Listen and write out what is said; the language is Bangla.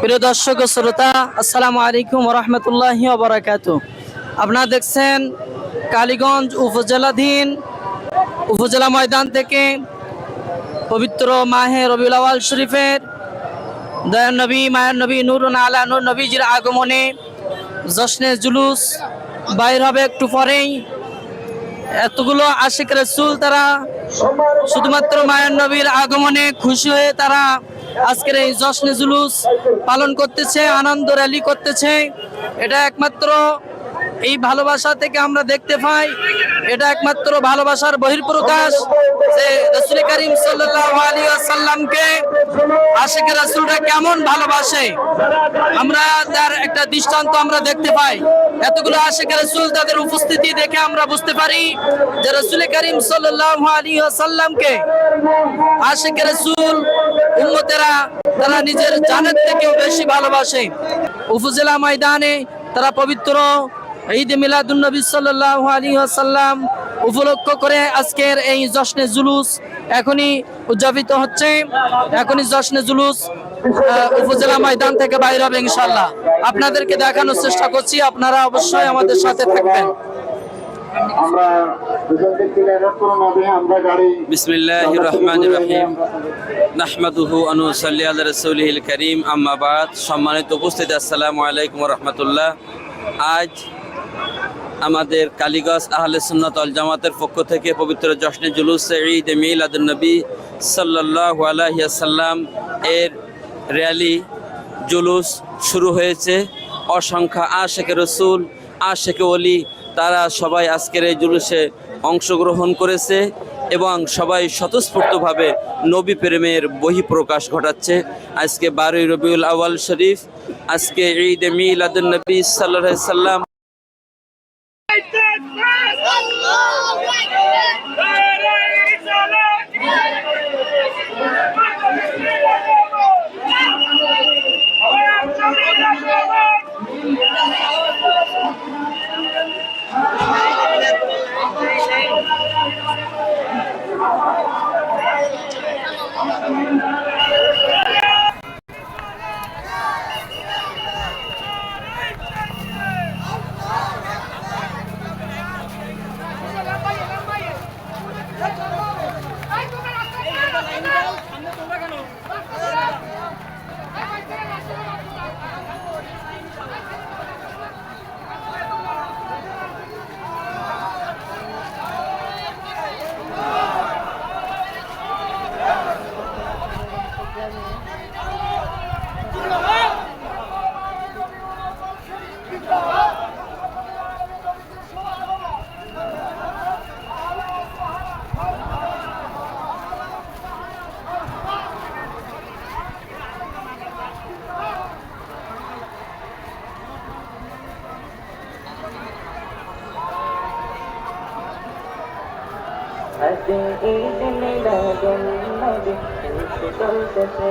প্রিয় দর্শক ও শ্রোতা, আসসালামু আলাইকুম রহমতুল্লাহ বরাকাত আপনারা দেখছেন কালীগঞ্জ উপজেলাধীন উপজেলা ময়দান থেকে পবিত্র মাহে রবিউল আওয়াল শরীফের দয়ান নবী, মায়ের নবী নূর আলা, নূর নবীজির আগমনে জশ্নে জুলুস বাইর হবে একটু পরেই। এতগুলো আশিক রসুল তারা শুধুমাত্র মায়ের নবীর আগমনে খুশি হয়ে তারা আজকের এই জশ্নে জুলুস পালন করতেছে, আনন্দ র্যালি করতেছে। এটা একমাত্র এই ভালোবাসা থেকে আমরা দেখতে পাই। এটা একমাত্র ভালোবাসার বহির্প্রকাশ যে রসুল করিম সাল্লাহ আলী ওয়াসাল্লামকে আশিক রাসূলরা কেমন ভালোবাসে? আমরা তার একটা দৃষ্টান্ত আমরা দেখতে পাই। এতগুলো আশিক রাসূল তাদের উপস্থিতি দেখে আমরা বুঝতে পারি যে রসুল করিম ওয়াসাল্লামকে আশিক রাসূল উম্মতেরা তারা নিজের জানের থেকেও বেশি ভালোবাসে। উপজেলা ময়দানে তারা পবিত্র ঈদ মিলাদুন নবী সাল্লাল্লাহু আলাইহি ওয়াসাল্লাম উপলক্ষ করে আজকের এই জশ্নে জুলুস এখনই উদযাপিত হচ্ছে। এখনই জশ্নে জুলুস উপজেলা ময়দান থেকে বাইরে হবে ইনশাল্লাহ আপনাদেরকে দেখানোর চেষ্টা করছি আপনারা অবশ্যই আমাদের সাথে থাকবেন। আমরা দুজনকে ক্লিয়ার করুন হবে আমরা গাড়ি। বিসমিল্লাহির রহমানির রহিম। নাহমাদুহু আনু সাল্লি আলা রাসূলিহিল কারীম। আম্মা বাদ। সম্মানিত উপস্থিতি আসসালামু আলাইকুম ওয়া রাহমাতুল্লাহ। আজ আমাদের কালীগঞ্জ আহলে সুন্নাত আল জামাতের পক্ষ থেকে পবিত্র জশ্নে জুলুস ঈদ মিলাদুন নবী সাল্লাল্লাহু আলাইহি ওয়াসাল্লাম এর র্যালি, জুলুস শুরু হয়েছে। অসংখ্য আশেকে রসুল, আশেকে অলি তারা সবাই আজকের এই জুলুসে অংশগ্রহণ করেছে এবং সবাই স্বতঃস্ফূর্তভাবে নবী প্রেমের বহিঃপ্রকাশ ঘটাচ্ছে। আজকে বারোই রবিউল আওয়াল শরীফ, আজকে ঈদ মিলাদুন নবী সাল্লাহ সাল্লাম চলতেছে